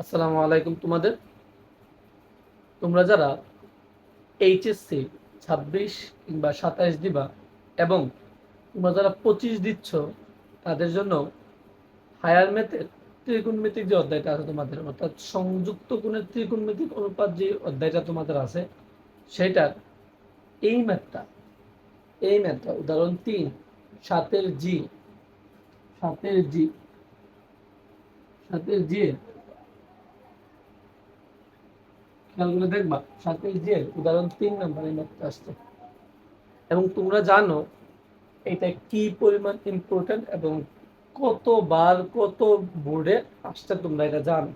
আসসালামু আলাইকুম তোমাদের। তোমরা যারা এইচএসসি ছাব্বিশ কিংবা সাতাইশ দিবা এবং তোমরা যারা পঁচিশ দিচ্ছ, তাদের জন্য হায়ার ম্যাথের ত্রিকোণমিতিক যে অধ্যায়টা আছে তোমাদের, অর্থাৎ সংযুক্ত কোণের ত্রিকোণমিতিক অনুপাত যে অধ্যায়টা তোমাদের আছে, সেটার এই ম্যাথটা এই ম্যাথটা, উদাহরণ তিন, সাতের জি সাতের জি সাতের জি এর খেয়াল করে দেখবা, সাথে যে উদাহরণ তিন নম্বরে ম্যাথটা আসছে। এবং তোমরা জানো এটা কি পরিমাণ ইম্পর্টেন্ট এবং কতবার কত বোর্ডে আসছে তোমরা এটা জানো।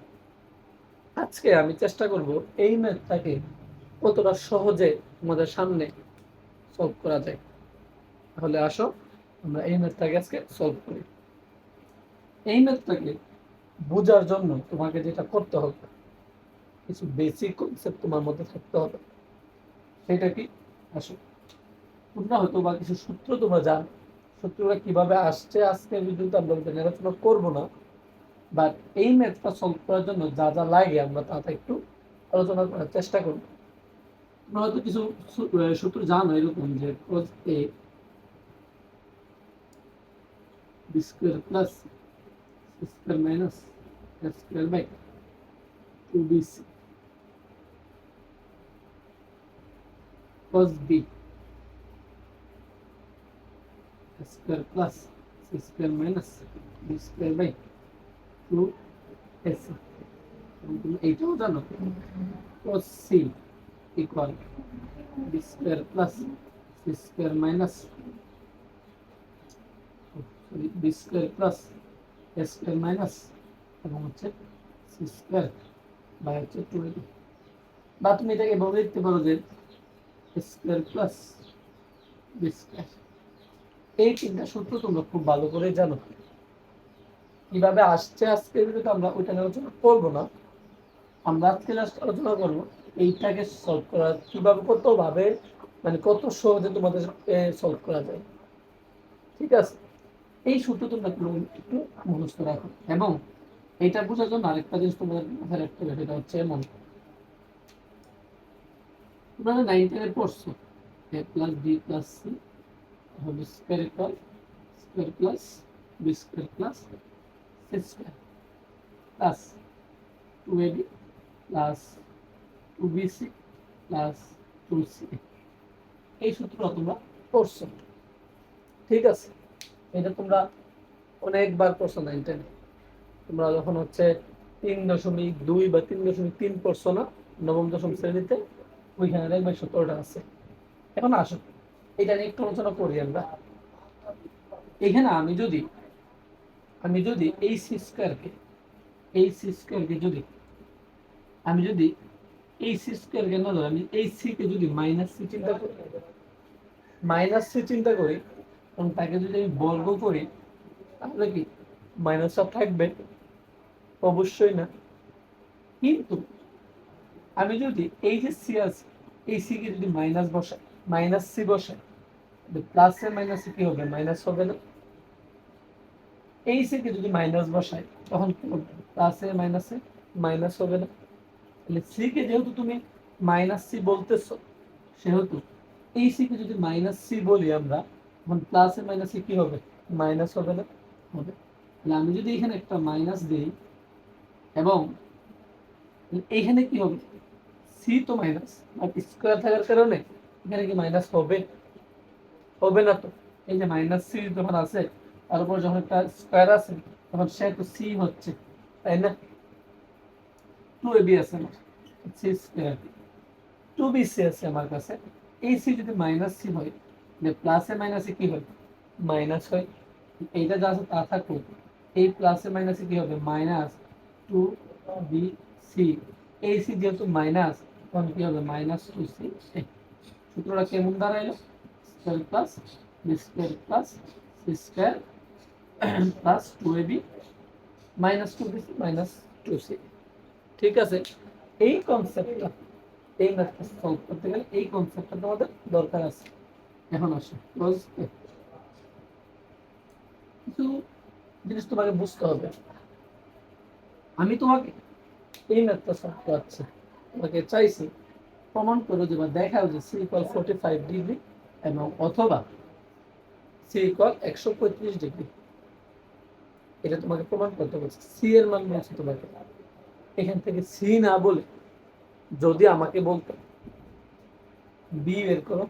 আজকে আমি চেষ্টা করব এই ম্যাথটাকে কতটা সহজে তোমাদের সামনে সলভ করা যায়। তাহলে আসো, আমরা এই ম্যাথটাকে আজকে সলভ করি। এই ম্যাথটাকে বোঝার জন্য তোমাকে যেটা করতে হবে কিছু বেসিক কনসেপ্ট তোমার মধ্যে থাকতে হবে। সেটা কি? আসো। তোমরা হয়তো বা কিছু সূত্র তোমরা জানো। সূত্রটা কীভাবে আসছে আজকের ভিডিওতে আমরা আলোচনা করব না। বাট এই ম্যাথটা সলভ করার জন্য যা যা লাগে আমরা তাতে একটু আলোচনা করার চেষ্টা করব। তোমরা হয়তো কিছু সূত্র জানো এরকম যে cos a b square plus square minus square by two B C cos b square plus c square minus b square by 2 ac এইটাও জানো cos c equal b square plus c square minus sorry b square plus a square minus এবং হচ্ছে c square by হচ্ছে 2ab বা তুমি এটাকে এভাবে লিখতে পারো যে স্কোয়ার প্লাস বি স্কোয়ার এই তিনটা সূত্র তোমরা খুব ভালো করে জানো। কীভাবে আসছে আজকে ভিডিওতে আমরা ওইটা আলোচনা করব না। আমরা আজকে লাস্ট আলোচনা করব এইটাকে সলভ করা, কীভাবে কত ভাবে মানে কত সহজে তোমাদের সলভ করা যায়। ঠিক আছে? এই সূত্র তোমরা একটু মুখস্থ রাখো। এবং এটা বোঝার জন্য আরেকটা জিনিস তোমাদের মাথায় রাখতে হবে, সেটা হচ্ছে এমন। তোমরা নাইন টেনে পড়ছো। A plus B plus C whole square square plus B square plus C square plus two A B plus two B C plus two C এই সূত্র তোমরা পড়ছো। ঠিক আছে? এটা তোমরা অনেকবার পড়ছো নাইন টেনে তোমরা যখন হচ্ছে তিন দশমিক দুই বা তিন দশমিক তিন পড়ছো না, নবম দশম শ্রেণীতে ওইখানে দেখবে সতেরোটা আছে। এখন আসো এটা নিয়ে একটু আলোচনা করি আমরা। এখানে আমি যদি আমি যদি এই সি স্কোয়ারকে এই সি স্কোয়ারকে যদি, আমি যদি এই সি স্কোয়ারকে না ধরে, আমি এই সি কে যদি মাইনাস সি চিন্তা করি মাইনাস সি চিন্তা করি, এবং তাকে যদি আমি বর্গ করি, তাহলে কি মাইনাসটা থাকবে? অবশ্যই না। কিন্তু আমি যদি এই যে সি আছে, এই সি কে যদি মাইনাস বসাই মাইনাস সি বসাই প্লাসে মাইনাসে কি হবে? মাইনাস হবে না। এই সি কে যদি মাইনাস বসাই, তখন কি হবে? প্লাসে মাইনাসে মাইনাস এ মাইনাস হবে না। তাহলে সি কে যেহেতু তুমি মাইনাস সি বলতেছো, সেহেতু এই সি কে যদি মাইনাস সি বলি আমরা, তখন প্লাসে মাইনাসে কি হবে? মাইনাস হবে না। হবে। তাহলে আমি যদি এখানে একটা মাইনাস দিই, এবং এইখানে কি হবে? সি তো মাইনাস আর স্কোয়ার থাকার কারণে এখানে কি মাইনাস হবে? হবে না তো। এই যে মাইনাস সি যখন আছে তার উপর যখন একটা স্কোয়ার আছে তখন সে তো সি হচ্ছে, তাই না? টু এ বি আছে আমার C square two B C আছে আমার কাছে। এই সি যদি মাইনাস সি হয় যে প্লাসে মাইনাসে কি হয়? মাইনাস হয়। এইটা যা আছে তা থাকুক। এই প্লাসে মাইনাসে কি হবে? মাইনাস টু বি সি এই সি যেহেতু মাইনাস তখন কি হবে মাইনাস টু সি সূত্রটা কেমন দাঁড়াইলো square plus B square plus C square plus two A B minus two B C minus two C ঠিক আছে এই কনসেপ্টটা এই ম্যাথটা সলভ করতে গেলে এই কনসেপ্টটা তোমাদের দরকার আছে এখন আসো ক্লোজ কিছু জিনিস তোমাকে বুঝতে হবে আমি তোমাকে এই ম্যাথটা সলভ করছে তোমাকে চাইছি, প্রমাণ করো যে বা দেখাও যে C equal forty five degree এবং অথবা সি ইকুয়াল একশো পঁয়ত্রিশ ডিগ্রি। এটা তোমাকে প্রমাণ করতে বলছে সি এর মান বলছে তোমাকে। এখান থেকে সি না বলে যদি আমাকে বলতো বি বের করো,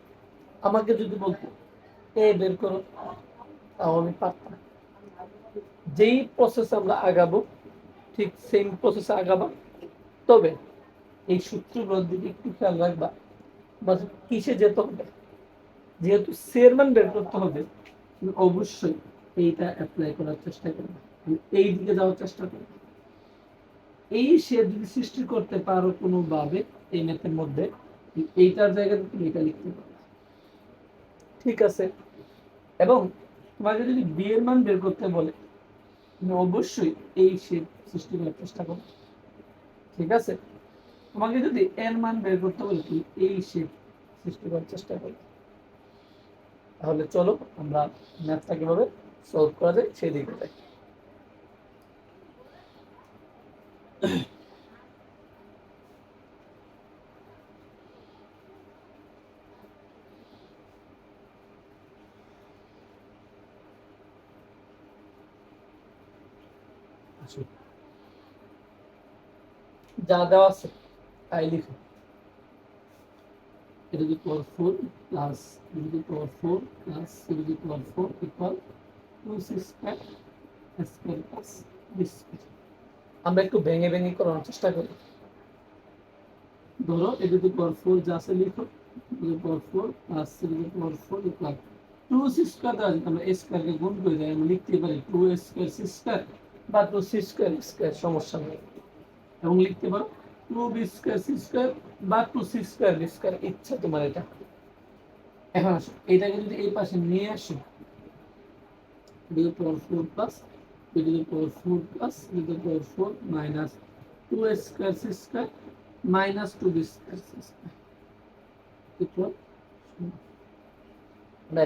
আমাকে যদি বলতো এ বের করো, তাও আমি পারতাম যেই প্রসেস আমরা আগাবো, ঠিক সেম প্রসেসে আগাবা, তবে এই সূত্রগুলোর দিকে একটু খেয়াল রাখবা। বা কিসে যেতে হবে? যেহেতু চেয়ারম্যান বের করতে হবে, তুমি অবশ্যই এইটা অ্যাপ্লাই করার চেষ্টা করবে। এই দিকে যাওয়ার চেষ্টা করবে। এই সে যদি সৃষ্টি করতে পারো কোনোভাবে, এই ম্যাথের মধ্যে এইটার জায়গাতে তুমি এটা লিখতে পারো। ঠিক আছে? এবং তোমাকে যদি বিয়ের মান বের করতে বলে, তুমি অবশ্যই এই শেপ সৃষ্টি করার চেষ্টা করো ঠিক আছে? তোমাকে যদি এর মান বের করতে বলে এই শেপ সৃষ্টি করার চেষ্টা করো। তাহলে চলো আমরা ম্যাথটা কীভাবে সলভ করা যায় সেই দিকে যাই। যা দেওয়া আছে। তাই লিখো এটা যদি পাওয়ার ফোর প্লাস যদি পাওয়ার ফোর প্লাস যদি power four equal to C square square plus আমরা একটু ভেঙে ভেঙে করার চেষ্টা করি ধরো এটা যদি পাওয়ার ফোর যা আছে লিখো যদি পাওয়ার ফোর প্লাস যদি power four equal to square দেওয়া আমরা স্কোয়ারকে গুণ করে দেয় আমরা লিখতে পারি টু স্কোয়ার সি স্কোয়ার বা টু সি স্কোয়ার স্কোয়ার সমস্যা নেই এবং লিখতে পারো টু বি স্কোয়ার সি বা টু সি স্কোয়ার ইচ্ছা তোমার এটা। এখন আসো, এটাকে যদি এই পাশে নিয়ে আসো B power four plus B to power four plus to power four minus two square C square minus two B square C square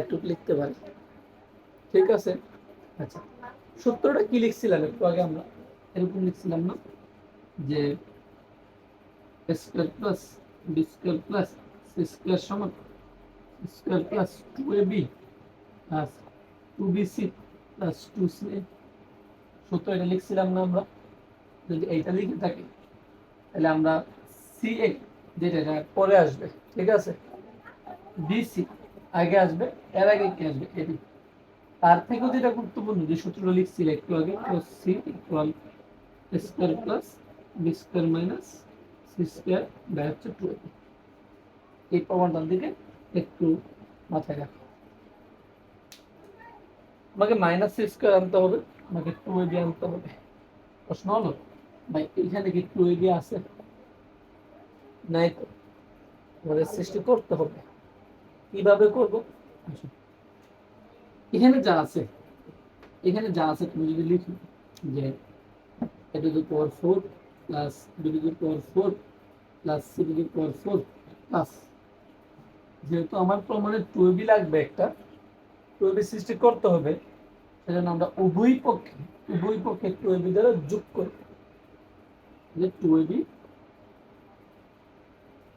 একটু লিখতে পারি। ঠিক আছে? আচ্ছা সূত্রটা কি লিখছিলাম একটু আগে আমরা? এরকম লিখছিলাম না যে square plus B square plus C square সমান square plus two A B plus two B C plus two C A সূত্র এটা লিখছিলাম না আমরা। যদি এইটা লিখে থাকি, তাহলে আমরা সি এ যেটা পরে আসবে, ঠিক আছে? বিসি আগে আসবে, এর আগে কি আসবে? এটি তার থেকেও যেটা গুরুত্বপূর্ণ, যে সূত্রটা লিখছিল একটু আগে C equal square plus B square minus C square by হচ্ছে টু এই প্রমাণটার দিকে একটু মাথায় রাখো। আমাকে মাইনাস সি স্কোয়ার আনতে হবে, আমাকে টু এ আনতে হবে। প্রশ্ন হলো, ভাই এইখানে কি টু এ আছে? নাই তো। আমাদের সৃষ্টি করতে হবে। কীভাবে করব? এখানে যা আছে, এখানে যা আছে, তুমি যদি লিখো যে এটা to power four plus to power four plus C to four plus যেহেতু আমার প্রমাণে টু লাগবে একটা টু সৃষ্টি করতে হবে, সেজন্য আমরা উভয় পক্ষে উভয় পক্ষে টু দ্বারা যোগ করি যে two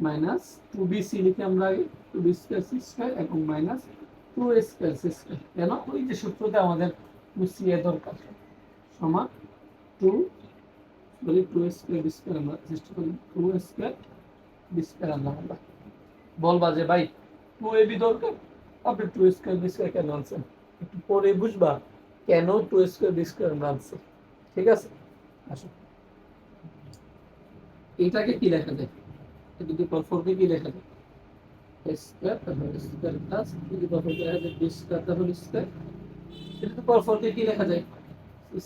minus two B C লিখে আমরা আগে two B square C square এবং minus two square C square কেন? ওই যে সূত্রতে আমাদের এ দরকার। সমান টু বলি টু স্কোয়ার বি স্কোয়ার আমরা চেষ্টা করি টু স্কোয়ার বি স্কোয়ার আনলাম আমরা বলবা যে ভাই। টু এ বি দরকার? আপনি টু স্কোয়ার বি স্কোয়ার কেন আনছেন? একটু পরে বুঝবা। কেন টু স্কোয়ার বি স্কোয়ার আমরা আনছি? ঠিক আছে? আসো। এটাকে কি লেখা যায়? যদি পাওয়ার ফোর কে কি লেখা যায়? স্কোয়ার তাহলে স্কোয়ার প্লাস পাওয়ার ফোর লেখা যায় বি স্কোয়ার তাহলে স্কোয়ার যদি পাওয়ার ফোর কে কি লেখা যায়?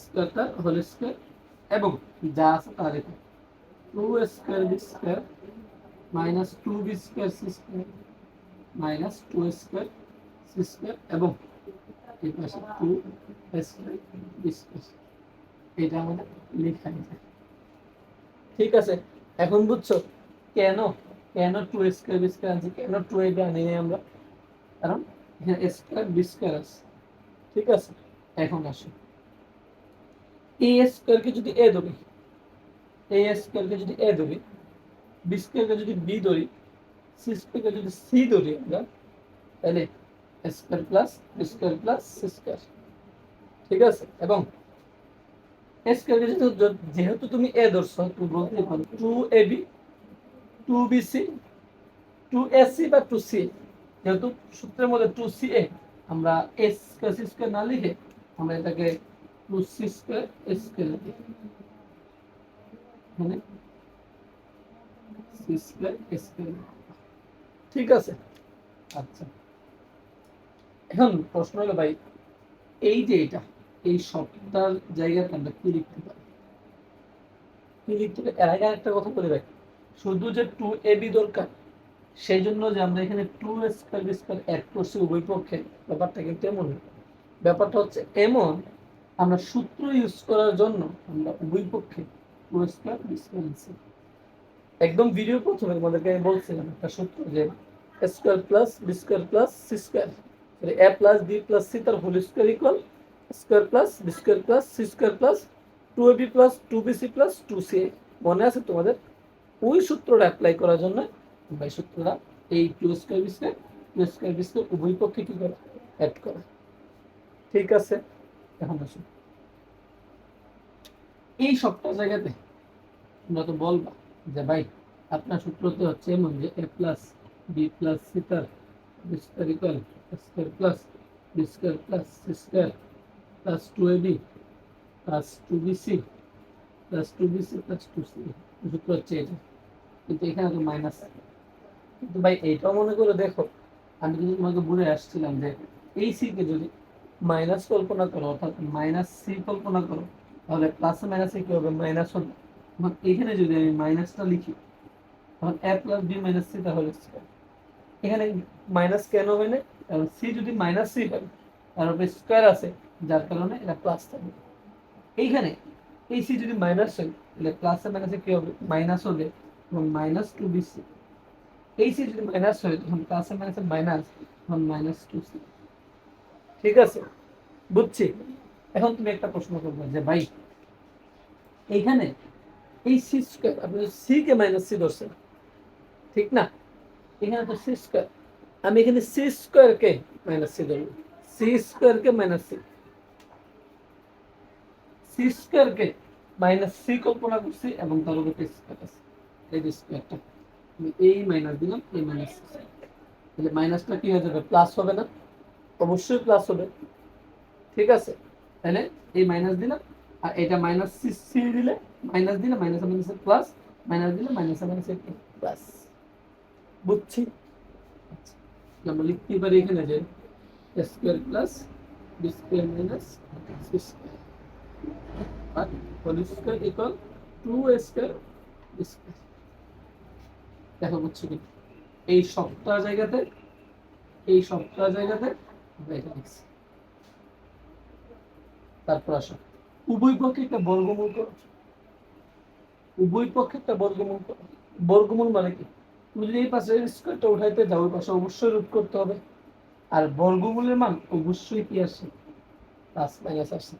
স্কোয়ারটা হোল স্কোয়ার এবং যা আছে তা লেখা two square B square minus two B square C square minus two square C square এবং এই পাশে টু স্কোয়ার বি স্কোয়ার এটা আমাদের লেখা ঠিক আছে, এখন বুঝছ কেন কেন টু স্কোয়ার বি স্কোয়ার আনছি কেন টু এ আনি আমরা? কারণ এখানে স্কোয়ার বি স্কোয়ার আছে। ঠিক আছে, এখন আসো। এ স্কোয়ারকে যদি এ ধরি এ স্কোয়ারকে যদি এ ধরি বি স্কোয়ারকে যদি বি ধরি সি স্কোয়ারকে যদি সি ধরি আমরা, তাহলে square plus B square plus C square ঠিক আছে? এবং স্কোয়ারকে যেহেতু যেহেতু তুমি এ ধরছো, তুমি বলতে পারো two A B two B C two A C বা টু সি যেহেতু সূত্রের মধ্যে টু সি এ আমরা এস স্কোয়ার সি স্কোয়ার না লিখে আমরা এটাকে লিখি মানে ঠিক আছে। আচ্ছা। এখন প্রশ্ন হলো ভাই এই যে এটা এই সবটার জায়গাতে আমরা কি লিখতে পারি? কি লিখতে পারি? এর আগে একটা কথা বলে রাখি। শুধু যে টু এ বি দরকার সেই জন্য যে আমরা এখানে টু স্কোয়ার স্কোয়ার অ্যাড করছি উভয় পক্ষে ব্যাপারটা কিন্তু এমন। ব্যাপারটা হচ্ছে এমন আমরা সূত্র ইউজ করার জন্য আমরা উভয় পক্ষে টু স্কোয়ার বি একদম ভিডিও প্রথমে তোমাদেরকে আমি বলছিলাম একটা সূত্র যে square plus B square plus C square A plus B plus C তার whole square equal square plus B square plus C square plus two A B plus two B C plus two C মনে আছে তোমাদের? ওই সূত্রটা apply করার জন্য এই সূত্রটা এই two square B square two square B square উভয় পক্ষে কি করা অ্যাড করা? ঠিক আছে? এখন আসুন এই সবটা জায়গাতে তোমরা তো বলবা যে ভাই, আপনার সূত্রতে হচ্ছে এমন যে A plus B plus C তার B square square plus B square plus C square plus two A B plus two B C plus two B C plus two C সূত্র হচ্ছে এটা। কিন্তু এখানে তো মাইনাস কিন্তু ভাই, এইটাও মনে করে দেখো, আমি কিন্তু তোমাকে বলে আসছিলাম যে এই সিকে যদি মাইনাস কল্পনা করো, অর্থাৎ মাইনাস সি কল্পনা করো, তাহলে প্লাস মাইনাসে কি হবে? মাইনাস হবে এখানে যদি আমি মাইনাসটা লিখি তখন A plus B minus C তাহলে এখানে মাইনাস কেন হবে না? কারণ সি যদি মাইনাস সি হয়, তার উপরে স্কোয়ার আছে, যার কারণে এটা প্লাস থাকবে। এইখানে এই সি যদি মাইনাস হয়, তাহলে প্লাসে মাইনাসে কি হবে? মাইনাস হবে এবং মাইনাস টু বি সি এই সি যদি মাইনাস হয়, তখন প্লাসে মাইনাসে মাইনাস তখন মাইনাস টু সি ঠিক আছে, বুঝছি। এখন তুমি একটা প্রশ্ন করবে যে, ভাই, এইখানে এই সি স্কোয়ার আপনি সি কে মাইনাস সি ধরছেন, ঠিক না? এখানে তো সি স্কোয়ার আমি এখানে সি স্কোয়ার কে মাইনাস সি ধরবো। সি স্কোয়ার কে মাইনাস সি সি স্কোয়ার কে মাইনাস সি কল্পনা করছি এবং তার উপরে স্কোয়ার আছে। এই যে স্কোয়ারটা আমি এই মাইনাস দিলাম, এই মাইনাস তাহলে মাইনাসটা কি হয়ে যাবে? প্লাস হবে না। অবশ্যই প্লাস হবে। ঠিক আছে? তাহলে এই মাইনাস দিলাম আর এটা মাইনাস সি দিলে মাইনাস দিলে মাইনাস মাইনাস প্লাস মাইনাস দিলে মাইনাস মাইনাস প্লাস বুঝছি? আচ্ছা, আমরা লিখতে পারি এখানে যে square plus B square minus C square R whole square equal to square square দেখো বুঝছ কি এই সপ্তাহ জায়গাতে এই সপ্তাহ জায়গাতে তারপর আসো। উভয় পক্ষে একটা বর্গমূল উভয় পক্ষে একটা বর্গমূল বর্গমূল মানে কি? তুমি যদি এই পাশে স্কোয়ারটা উঠাইতে যাও, ওই পাশে অবশ্যই রুট করতে হবে। আর বর্গমূলের মান অবশ্যই কি আসে? প্লাস মাইনাস আসে।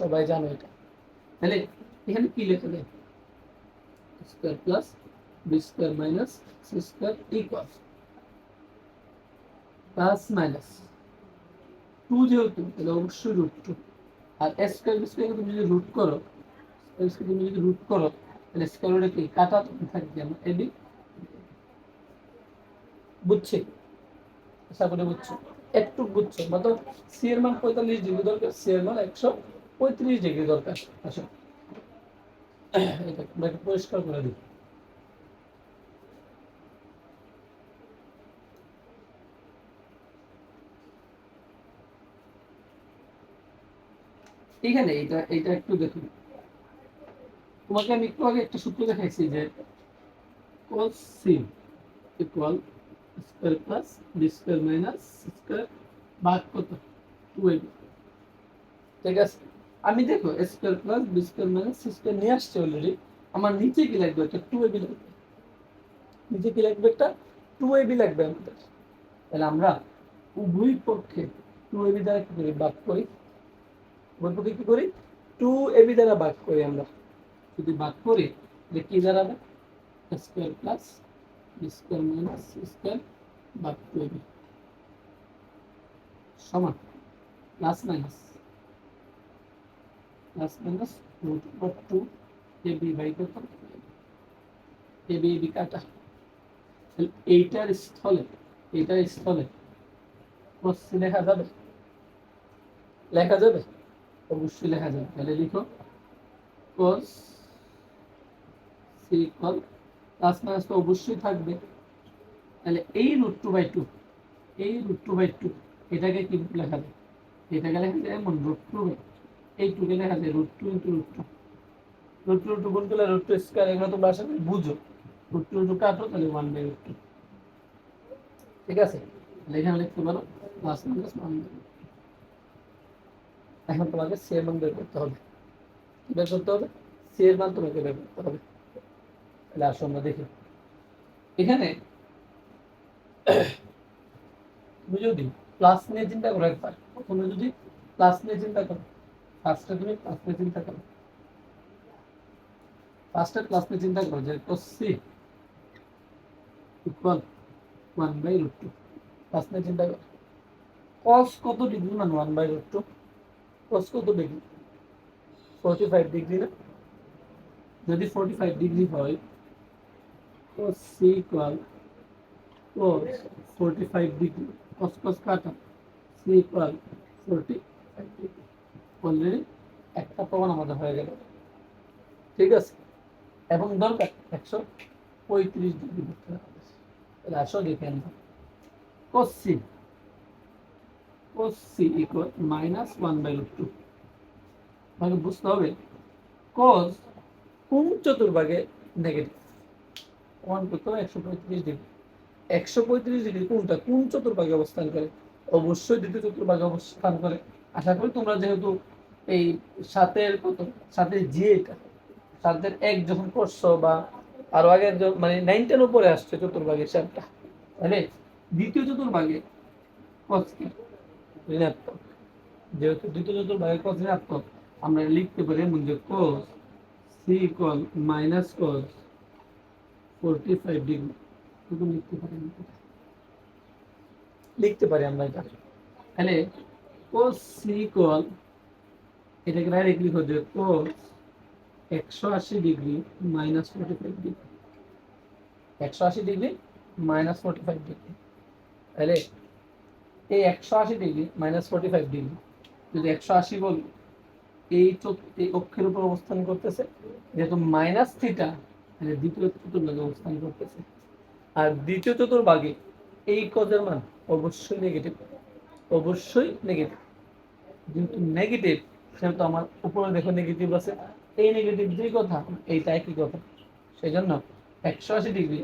সবাই জানো এটা। তাহলে এখানে কি লেখা যায়? Square plus B square minus C square equal plus minus two যেহেতু, তাহলে অবশ্যই রুট টু আর স্কোয়ার স্কোয়ার তুমি যদি রুট করো স্কোয়ার তুমি যদি রুট করো, তাহলে স্কোয়ারটা কি? কাটা থাকবে যেমন এবি বুঝছি? আশা করে বুঝছ। একটু বুঝছ। মতো সি এর মান পঁয়তাল্লিশ ডিগ্রি দরকার সি এর মান একশো পঁয়ত্রিশ ডিগ্রি দরকার। আসো। এটা পরিষ্কার করে দিই। এখানে এটা এটা একটু দেখুন। তোমাকে আমি একটু আগে একটা সূত্র দেখাইছি যে cos c equal square plus B square minus square ভাগ কত? টু এ ঠিক আছে? আমি দেখো square plus B square minus square নিয়ে আসছে অলরেডি আমার নিচে কি লাগবে একটা টু এ বি লাগবে? নিচে কি লাগবে একটা টু এ বি লাগবে আমাদের। তাহলে আমরা উভয় পক্ষে টু এ বি দ্বারা কি করি ভাগ করি? উভয় কি করি? টু এ বি দ্বারা ভাগ করি আমরা। যদি ভাগ করি এটা কি দাঁড়াবে? Square plus square minus square বাদ টু এবি সমান। Plus minus plus minus root over two A B by কত? এবি এবি কাটা। তাহলে এইটার স্থলে এইটার স্থলে লেখা যাবে? লেখা যাবে? অবশ্যই লেখা যাবে। তাহলে লিখো। cos C equal plus minus তো অবশ্যই থাকবে। তাহলে এই রুট টু বাই টু এই রুট টু বাই টু এটাকে কি লেখা যায়? এটাকে লেখা যায় এমন রুট টু বাই এই টুকে লেখা যায় root two into root two root two two root two square এগুলো বুঝো। রুট টু রুট কাটো, তাহলে ওয়ান বাই রুট টু ঠিক আছে? এখানে লিখতে পারো প্লাস মাইনাস ওয়ান বাই এখন তোমাকে সি এর মান বের করতে হবে। বের করতে হবে? সি এর মান তোমাকে বের করতে হবে। তাহলে আসো আমরা দেখি। এখানে তুমি যদি প্লাস নিয়ে চিন্তা করো একবার, প্রথমে যদি প্লাস নিয়ে চিন্তা করো ফার্স্টে তুমি প্লাস নিয়ে চিন্তা করো। ফার্স্টে প্লাস নিয়ে চিন্তা করো যে cos c equal one by root two plus নিয়ে চিন্তা করো। cos কত ডিগ্রি মান one by root two cos কত ডিগ্রি ফোরটি ফাইভ ডিগ্রি না যদি ফোরটি ফাইভ ডিগ্রি হয় cos c equal cos 45 degree, cos cos কাটা। C equal 45 degree অলরেডি একটা প্রমাণ আমাদের হয়ে গেল। ঠিক আছে? এবং দরকার একশো পঁয়ত্রিশ ডিগ্রি করতে হবে। তাহলে আসো দেখে আনব cos c cos c equal minus one by root two মানে বুঝতে হবে, cos কোন চতুর্ভাগে নেগেটিভ ওয়ান করতে হবে একশো পঁয়ত্রিশ ডিগ্রি একশো পঁয়ত্রিশ ডিগ্রি কোনটা? কোন চতুর্ভাগে অবস্থান করে? অবশ্যই দ্বিতীয় চতুর্ভাগে অবস্থান করে। আশা করি তোমরা যেহেতু এই সাতের কত? সাতের যে এটা। সাতের এক যখন করছ বা আরও আগে মানে নাইন টেন উপরে আসছে চতুর্ভাগের হিসাবটা তাহলে দ্বিতীয় চতুর্ভাগে ঋণাত্মক। যেহেতু দ্বিতীয় চতুর্ভাগে কস ঋণাত্মক, আমরা লিখতে পারি এমন যে cos C equal minus cos forty five degree এরকম লিখতে পারি লিখতে পারি আমরা এটা। তাহলে cos c ইকুয়াল এটাকে ডাইরেক্ট লিখো যে cos একশো আশি degree minus forty five degree একশো আশি degree minus forty five degree তাহলে এই একশো আশি degree minus forty five degree যদি একশো আশি বলি, এই এই অক্ষের উপর অবস্থান করতেছে, যেহেতু মাইনাস থিটা তাহলে দ্বিতীয় চতুর্ভাগে অবস্থান করতেছে। আর দ্বিতীয় চতুর্ভাগে এই কজের মান অবশ্যই নেগেটিভ অবশ্যই নেগেটিভ যেহেতু নেগেটিভ সেহেতু আমার উপরে দেখো নেগেটিভ আছে। এই নেগেটিভ দুই কথা, এইটা একই কথা। সেই জন্য একশো আশি ডিগ্রি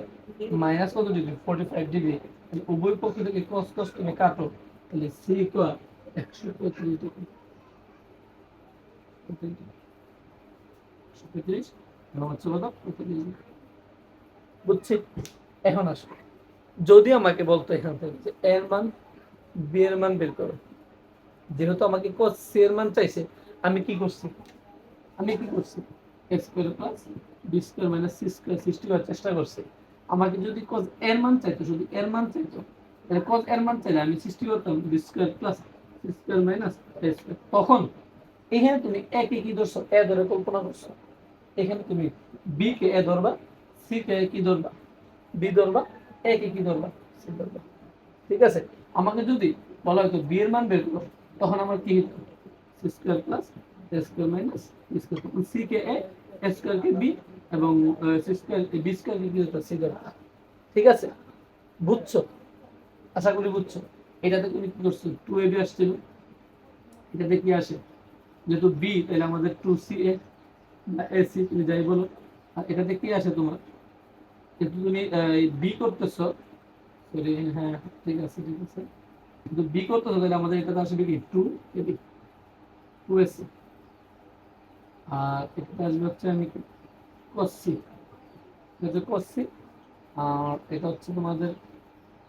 মাইনাস কত ডিগ্রি ফোর্টি ফাইভ ডিগ্রি উভয় পক্ষ থেকে কস কস কাটো, তাহলে সি একশো একশো পঁয়ত্রিশ বুঝছি? এখন আসো। যদি আমাকে বলতো এখান থেকে যে এর মান বি এর মান বের করো, যেহেতু আমাকে cos c এর মান চাইছে, আমি কি করছি? আমি কি করছি? X square plus B square minus C square সৃষ্টি করার চেষ্টা করছি। আমাকে যদি cos এর মান চাইতো, যদি এর মান চাইতো, তাহলে cos এর মান চাইলে আমি সৃষ্টি করতাম B square plus C square minus A square তখন এখানে তুমি একে কি ধরছো? এ ধরে কল্পনা করছ। এখানে তুমি বি কে এ ধরবা সি কে কি ধরবা? বি ধরবা এ কে কি ধরবা? সি ধরবা। ঠিক আছে? আমাকে যদি বলা হতো বি এর মান বের করো, তখন আমার কি হতো? C square plus A square minus B square তখন সি কে এ এ স্কোয়ার কে বি এবং ঠিক আছে? বুঝছ? আশা করি বুঝছ। এটাতে তুমি কি করছ? টু এ বি আসছিল। এটাতে কি আসে? যেহেতু বি তাহলে আমাদের two C A A C তুমি যাই বলো। আর এটাতে কি আসে তোমার? যেহেতু তুমি বি করতেছো সরি হ্যাঁ ঠিক আছে ঠিক আছে। কিন্তু বি করতেছো, তাহলে আমাদের এটাতে আসবে কি? Two A B two S C আর এটা আসবে হচ্ছে আমি কসি এটা কসি আর এটা হচ্ছে তোমাদের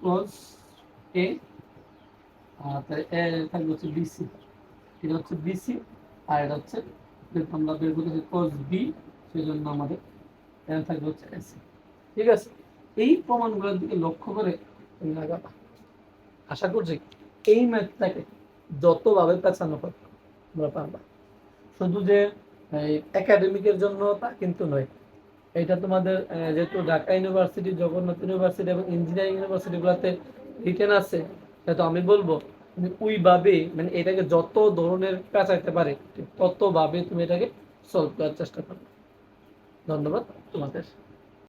কস এ আর এ থাকবে হচ্ছে বিসি এটা হচ্ছে বিসি আর এটা হচ্ছে আমরা বের করতেছি কস বি সেই জন্য আমাদের এখানে থাকবে হচ্ছে এসি ঠিক আছে? এই প্রমাণগুলোর দিকে লক্ষ্য করে আশা করছি এই ম্যাথটাকে যতভাবে পেঁচানো হোক, তোমরা পারবা। শুধু যে একাডেমিকের জন্য তা কিন্তু নয় এটা তোমাদের যেহেতু ঢাকা ইউনিভার্সিটি, জগন্নাথ ইউনিভার্সিটি এবং ইঞ্জিনিয়ারিং ইউনিভার্সিটিগুলোতে রিটেন আছে তো আমি বলব, তুমি ওইভাবে মানে এটাকে যত ধরনের পেঁচাইতে পারে ততভাবে তুমি এটাকে সলভ করার চেষ্টা করো ধন্যবাদ তোমাদের।